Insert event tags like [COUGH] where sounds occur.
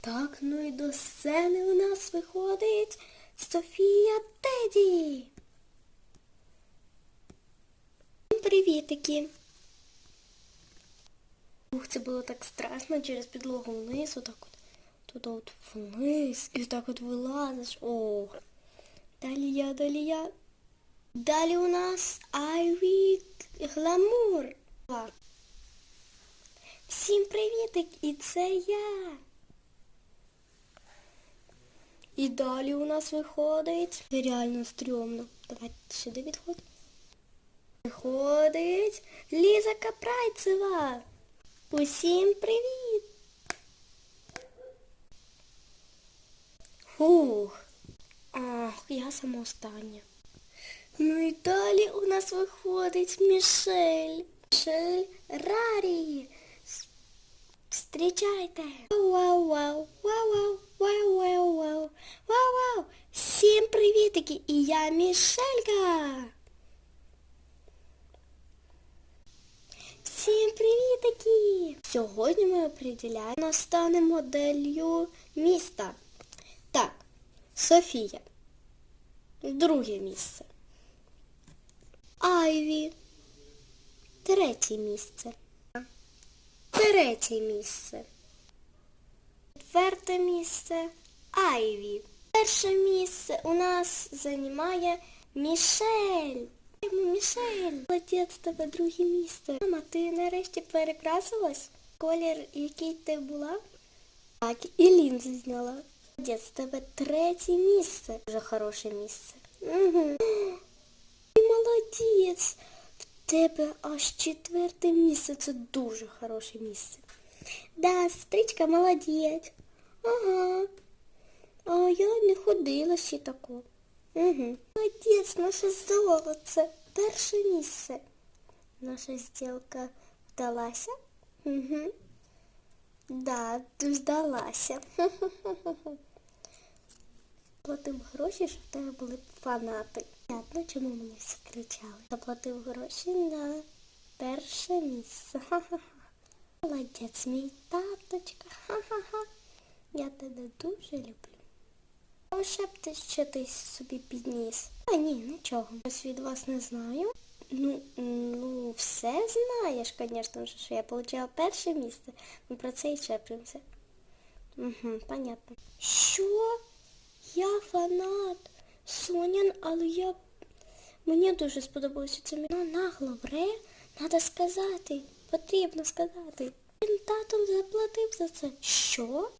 Так, ну і до сцени у нас виходить Софія Теді. Привітики. Ух, це було так страшно через підлогу вниз, отак от. Тут от вниз. І так от вилазиш. Ох. Далі я, далі я. Далі у нас Айві Гламур. Всім привітик, і це я. І далі у нас виходить. Реально стрьомно. Давайте сюди відходь. Виходить Ліза Капрайцева. Усім привіт! Фух. Ах, я сама остання. Ну і далі у нас виходить Мішель. Мішель Рарі. Встрічайте. Вау, привітики, і я Мішелька. Всім привітики! Сьогодні ми определяємо, стане моделлю міста. Так, Софія. Друге місце. Айві. Третє місце. Третє місце. Четверте місце Айві. Перше місце у нас займає Мішель. Мішель, молодець тебе друге місце. Мама, ти нарешті перекрасилась? Колір, який ти була? Так, і лінзи зняла. Молодець, тебе третє місце. Дуже хороше місце. Угу. Молодець. В тебе аж четверте місце. Це дуже хороше місце. Да, сестричка молодець. Ага. А я не ходила ще тако. Угу. Молодець, наше золоце. Перше місце. Наша зділка вдалася? Угу. Да, здалася. [LAUGHS] Платив гроші, щоб в тебе були фанати. Понятно, чому мені всі кричали. Заплатив гроші на перше місце. Ха-ха-ха. [LAUGHS] Молодець, мій таточка. Ха-ха-ха. [LAUGHS] Я тебе дуже люблю. Ще б ти що ти собі підніс? А ні, нічого. Ось від вас не знаю. Ну, ну, все знаєш, звісно що я отримала перше місце. Ми про це і чеплюємося. Угу, понятно. Що? Я фанат Сонян, але я... Мені дуже сподобалося це. Ну, нагло вре, треба сказати. Потрібно сказати. Він татом заплатив за це. Що?